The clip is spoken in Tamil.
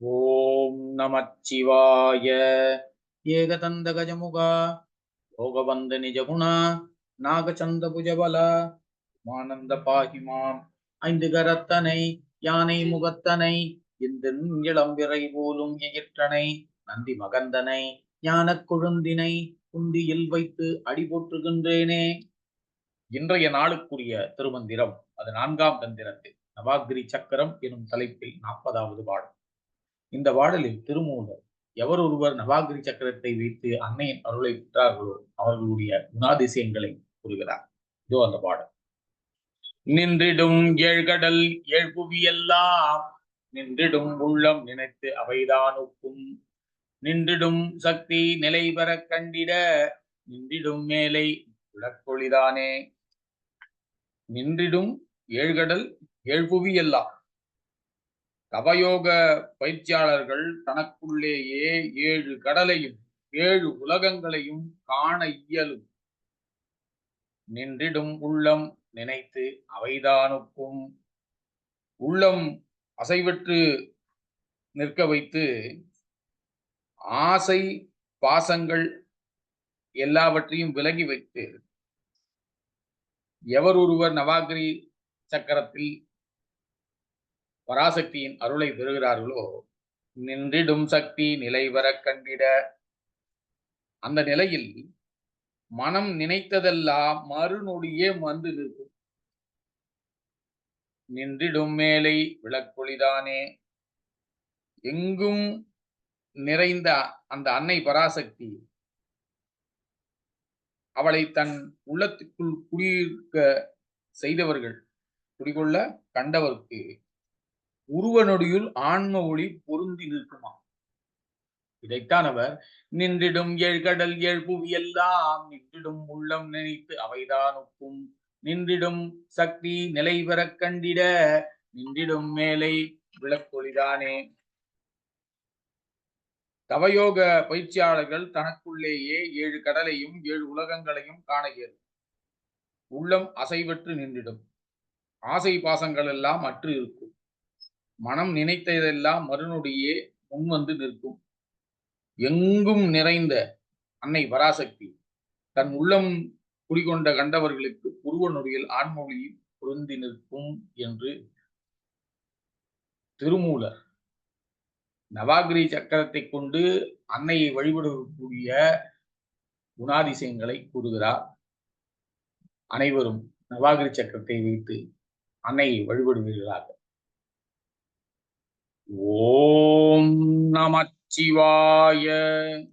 ஓம் நமச்சிவாய. ஏகதந்த கஜமுகா யோகவந்த நிஜகுணா நாகச்சந்த புஜபல மானந்த பாகிமாம் ஐந்து கரத்தனை யானை முகத்தனை இந்த இளம்பிறை போலும் எகிற்றனை நந்தி மகந்தனை ஞானக் கொழுந்தினை குந்தியில் வைத்து அடி போற்றுகின்றேனே. இன்றைய நாளுக்குரிய திருமந்திரம் அது நான்காம் தந்திரத்தில் நவாகிரி சக்கரம் எனும் தலைப்பில் நாற்பதாவது பாடல். இந்த பாடலில் திருமூலர் எவர் ஒருவர் நவாகிரி சக்கரத்தை வைத்து அன்னையின் அருளை பெற்றார்களோ அவர்களுடைய குணாதிசயங்களை கூறுகிறார் இதோ அந்த பாடல். நின்றிடும் ஏழ்கடல் ஏழ்புவியெல்லாம் நின்றிடும் உள்ளம் நினைத்து அவைதான் உப்பும் நின்றிடும் சக்தி நிலை பெற கண்டிட நின்றிடும் மேலை விளக்கொளிதானே. நின்றிடும் ஏழ்கடல் ஏழ்புவி எல்லாம் தவயோக பயிற்சியாளர்கள் தனக்குள்ளேயே ஏழு கடலையும் ஏழு உலகங்களையும் காண இயலும். நின்றிடும் உள்ளம் நினைத்து அவைதானுக்கும். உள்ளம் அசைவற்று நிற்க வைத்து ஆசை பாசங்கள் எல்லாவற்றையும் விலகி வைத்து எவர் ஒருவர் நவாகிரி சக்கரத்தில் பராசக்தியின் அருளை பெறுகிறார்களோ? நின்றிடும் சக்தி நிலை வர கண்டிட. அந்த நிலையில் மனம் நினைத்ததெல்லாம் மறுநொடியே வந்து நிற்கும். நின்றிடும் மேலை விளக்கொளிதானே. எங்கும் நிறைந்த அந்த அன்னை பராசக்தி அவளை தன் உள்ளத்துக்குள் குடியிருக்க செய்தவர்கள் குடிகொள்ள கண்டவர்க்கு உருவ நொடியுள் ஆன்ம ஒளி பொருந்தி நிற்குமா இதைத்தான் அவர் நின்றிடும் ஏழ்கடல் ஏழ்புவி எல்லாம் நின்றிடும் உள்ளம் நினைத்து அவைதான் ஒப்பும் நின்றிடும் சக்தி நிலை பெற கண்டிட நின்றிடும் மேலை விளக்கொளிதானே. தவயோக பயிற்சியாளர்கள் தனக்குள்ளேயே ஏழு கடலையும் ஏழு உலகங்களையும் காண இயலும். உள்ளம் அசைவற்று நின்றிடும். ஆசை பாசங்கள் எல்லாம் அற்று இருக்கும். மனம் நினைத்ததெல்லாம் மறுநொடியே முன்வந்து நிற்கும். எங்கும் நிறைந்த அன்னை பராசக்தி தன் உள்ளம் குடிகொண்ட கண்டவர்களுக்கு புருவ நொடியில் ஆன்மொழியில் பொருந்தி நிற்கும் என்று திருமூலர் நவாகிரி சக்கரத்தை கொண்டு அன்னையை வழிபடக்கூடிய குணாதிசயங்களை கூறுகிறார். அனைவரும் நவாகிரி சக்கரத்தை வைத்து அன்னையை வழிபடுவீர்களாக. ஓம் நமச்சிவாய.